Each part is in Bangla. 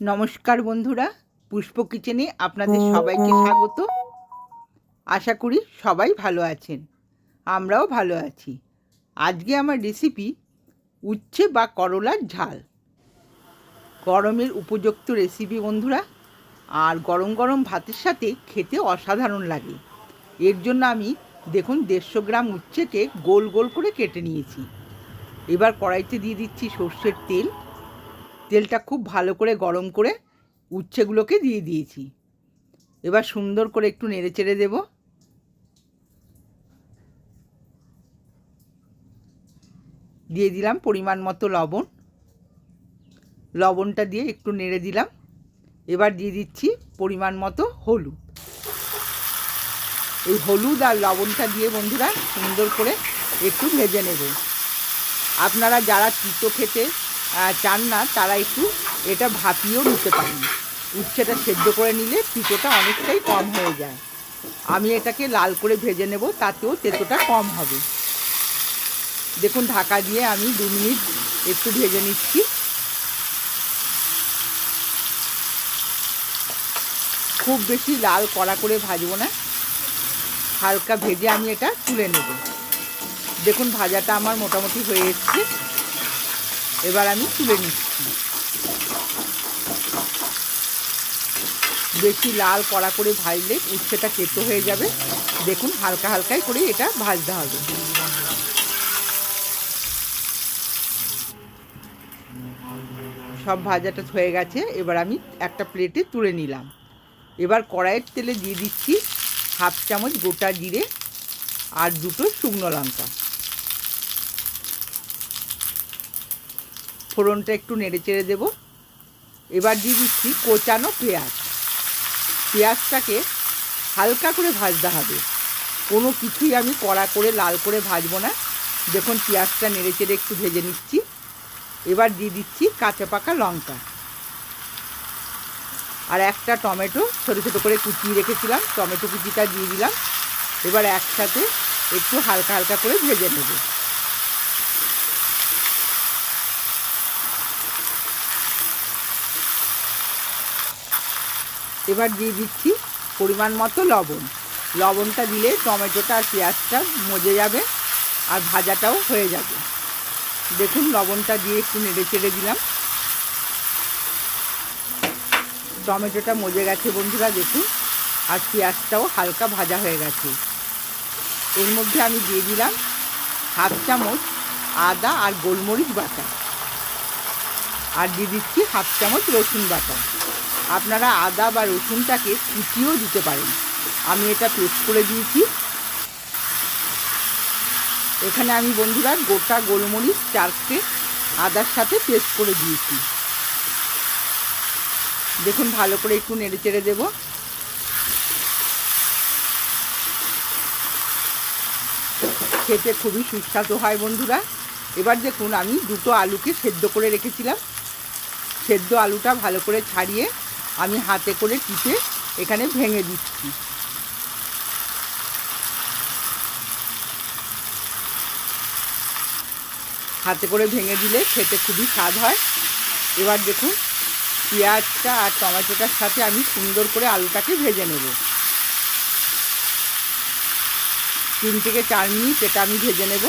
নমস্কার বন্ধুরা, পুষ্প কিচেনে আপনাদের সবাইকে স্বাগত। আশা করি সবাই ভালো আছেন, আমরাও ভালো আছি। আজকে আমার রেসিপি উচ্ছে বা করলার ঝাল। গরমের উপযুক্ত রেসিপি বন্ধুরা, আর গরম গরম ভাতের সাথে খেতে অসাধারণ লাগে। এর জন্য আমি দেখুন দেড়শো গ্রাম উচ্ছেকে গোল গোল করে কেটে নিয়েছি। এবার কড়াইতে দিয়ে দিচ্ছি সর্ষের তেল তেলটা খুব ভালো করে গরম করে উচ্ছেগুলোকে দিয়ে দিয়েছি। এবার সুন্দর করে একটু নেড়ে চেড়ে দেব। দিয়ে দিলাম পরিমাণ মতো লবণ। লবণটা দিয়ে একটু নেড়ে দিলাম। এবার দিয়ে দিচ্ছি পরিমাণ মতো হলুদ। এই হলুদ আর লবণটা দিয়ে বন্ধুরা সুন্দর করে একটু ভেজে নেব। আপনারা যারা তিতো খেতে চান না, তারা একটু এটা ভাপিয়েও নিতে পারেন। উচ্ছেটা সেদ্ধ করে নিলে তিতোটা অনেকটাই কম হয়ে যায়। আমি এটাকে লাল করে ভেজে নেব, তাতেও তেতোটা কম হবে। দেখুন, ঢাকা দিয়ে আমি দু মিনিট একটু ভেজে নিচ্ছি। খুব বেশি লাল কড়া করে ভাজবো না। হালকা ভেজে আমি এটা তুলে নেব। দেখুন, ভাজাটা আমার মোটামুটি হয়ে এসছে। এবার আমি তুলে নিচ্ছি। বেশি লাল কড়া করে ভাজলে উচ্ছেটা কেতো হয়ে যাবে। দেখুন, হালকা হালকাই করে এটা ভাজতে হবে। সব ভাজাটা হয়ে গেছে, এবার আমি একটা প্লেটে তুলে নিলাম। এবার কড়াইয়ের তেলে দিয়ে দিচ্ছি হাফ চামচ গোটা জিরে আর দুটো শুকনো লঙ্কা। ফোড়নটা একটু নেড়ে চেড়ে দেবো। এবার দিয়ে দিচ্ছি কোচানো পেঁয়াজ। পেঁয়াজটাকে হালকা করে ভাজতে হবে। কোনো কিছুই আমি কড়া করে, লাল করে ভাজবো না। দেখুন, পেঁয়াজটা নেড়ে চেড়ে একটু ভেজে নিচ্ছি। এবার দিয়ে দিচ্ছি কাঁচা পাকা লঙ্কা। আর একটা টমেটো ছোটো ছোটো করে কুচিয়ে রেখেছিলাম, টমেটো কুচিটা দিয়ে দিলাম। এবার একসাথে একটু হালকা হালকা করে ভেজে নেব। এবার দিয়ে দিচ্ছি পরিমাণ মতো লবণ। লবণটা দিলে টমেটোটা আর পেঁয়াজটা মজে যাবে আর ভাজাটাও হয়ে যাবে। দেখুন লবণটা দিয়ে একটু নেড়ে চেড়ে দিলাম। টমেটোটা মজে গেছে বন্ধুরা, দেখুন। আর পেঁয়াজটাও হালকা ভাজা হয়ে গেছে। এর মধ্যে আমি দিয়ে দিলাম হাফ চামচ আদা আর গোলমরিচ বাটা। আর দিয়ে দিচ্ছি হাফ চামচ রসুন বাটা। আপনারা আদা বা রসুনটাকে কুচিয়েও দিতে পারেন। আমি এটা পেস্ট করে দিয়েছি। এখানে আমি বন্ধুরা গোটা গোলমরিচ, চারটে আদার সাথে পেস্ট করে দিয়েছি। দেখুন, ভালো করে একটু নেড়ে চেড়ে দেবো। খেতে খুবই সুস্বাদু হয় বন্ধুরা। এবার দেখুন, আমি দুটো আলুকে সেদ্ধ করে রেখেছিলাম। সেদ্ধ আলুটা ভালো করে ছাড়িয়ে আমি হাতে করে টিপে এখানে ভেঙে দিচ্ছি। হাতে করে ভেঙে দিলে খেতে খুবই স্বাদ হয়। এবার দেখুন, পেঁয়াজটা আর টমেটোটার সাথে আমি সুন্দর করে আলুটাকে ভেজে নেব। তিন থেকে চার মিনিট এটা আমি ভেজে নেব।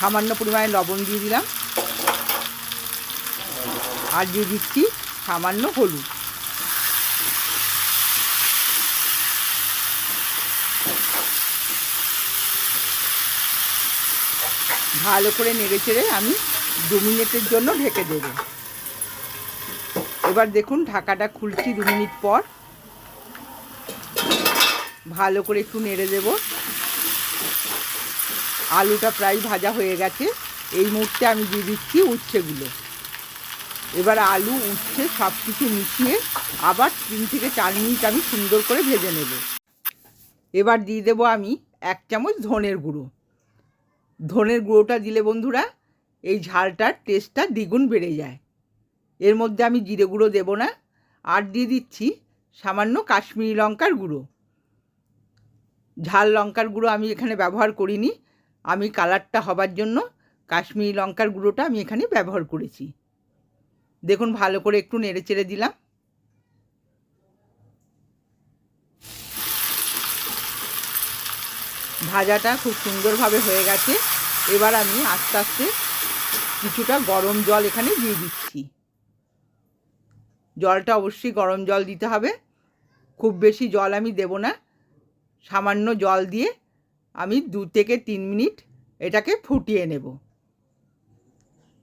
সামান্য পরিমাণে লবণ দিয়ে দিলাম। আর দিয়ে দিচ্ছি সামান্য হলুদ। ভালো করে নেড়ে চেড়ে আমি দু মিনিটের জন্য ঢেকে দেব। এবার দেখুন ঢাকাটা খুলছি দু মিনিট পর। ভালো করে একটু নেড়ে দেব। আলুটা প্রায় ভাজা হয়ে গেছে। এই মুহূর্তে আমি দিয়ে দিচ্ছি উচ্ছেগুলো। এবার আলু উচ্ছে সব কিছু মিশিয়ে আবার তিন থেকে চার মিনিট আমি সুন্দর করে ভেজে নেব। এবার দিয়ে দেবো আমি এক চামচ ধনের গুঁড়ো। ধনের গুঁড়োটা দিলে বন্ধুরা, এই ঝালটার টেস্টটা দ্বিগুণ বেড়ে যায়। এর মধ্যে আমি জিরে গুঁড়ো দেবো না, আর দিয়ে দিচ্ছি সামান্য কাশ্মীরি লঙ্কার গুঁড়ো। ঝাল লঙ্কার গুঁড়ো আমি এখানে ব্যবহার করিনি, আমি কালারটা হবার জন্য কাশ্মীরি লঙ্কার গুঁড়োটা আমি এখানে ব্যবহার করেছি। দেখুন, ভালো করে একটু নেড়ে চেড়ে দিলাম। ভাজাটা খুব সুন্দরভাবে হয়ে গেছে। এবার আমি আস্তে আস্তে কিছুটা গরম জল এখানে দিয়ে দিচ্ছি। জলটা অবশ্যই গরম জল দিতে হবে। খুব বেশি জল আমি দেব না। সামান্য জল দিয়ে আমি দু থেকে তিন মিনিট এটাকে ফুটিয়ে নেব।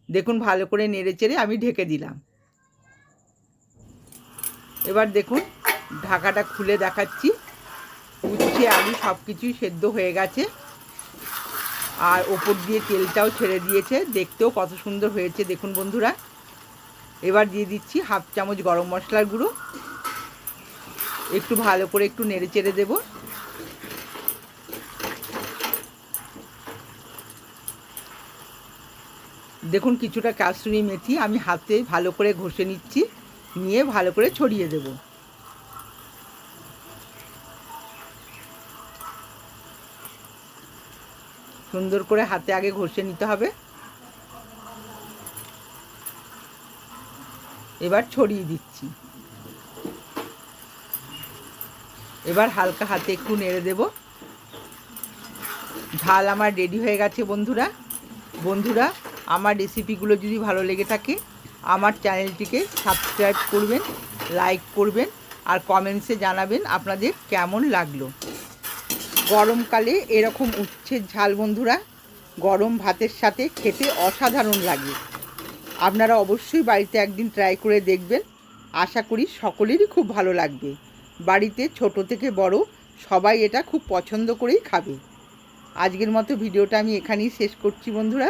দেখুন, ভালো করে নেড়ে চেড়ে আমি ঢেকে দিলাম। এবার দেখুন, ঢাকাটা খুলে দেখাচ্ছি। উচ্ছে, আলু সব কিছুই সেদ্ধ হয়ে গেছে। আর ওপর দিয়ে তেলটাও ছেড়ে দিয়েছে। দেখতেও কত সুন্দর হয়েছে, দেখুন বন্ধুরা। এবার দিয়ে দিচ্ছি হাফ চামচ গরম মশলার গুঁড়ো। একটু ভালো করে একটু নেড়ে চেড়ে দেবো। দেখুন, কিছুটা কাসুরি মেথি আমি হাতে ভালো করে ঘষে নিচ্ছি, নিয়ে ভালো করে ছড়িয়ে দেব। সুন্দর করে হাতে আগে ঘষে নিতে হবে। এবার ছড়িয়ে দিচ্ছি। এবার হালকা হাতে একটু নেড়ে দেব। ঝাল আমার রেডি হয়ে গেছে, বন্ধুরা। বন্ধুরা আমার রেসিপিগুলো যদি ভালো লেগে থাকে, আমার চ্যানেলটিকে সাবস্ক্রাইব করবেন লাইক করবেন, আর কমেন্টসে জানাবেন আপনাদের কেমন লাগল। গরমকালে এরকম উচ্ছের ঝাল বন্ধুরা, গরম ভাতের সাথে খেতে অসাধারণ লাগে। আপনারা অবশ্যই বাড়িতে একদিন ট্রাই করে দেখবেন। আশা করি সকলেরই খুব ভালো লাগবে। বাড়িতে ছোট থেকে বড় সবাই এটা খুব পছন্দ করেই খাবে। আজকের মতো ভিডিওটা আমি এখানেই শেষ করছি বন্ধুরা।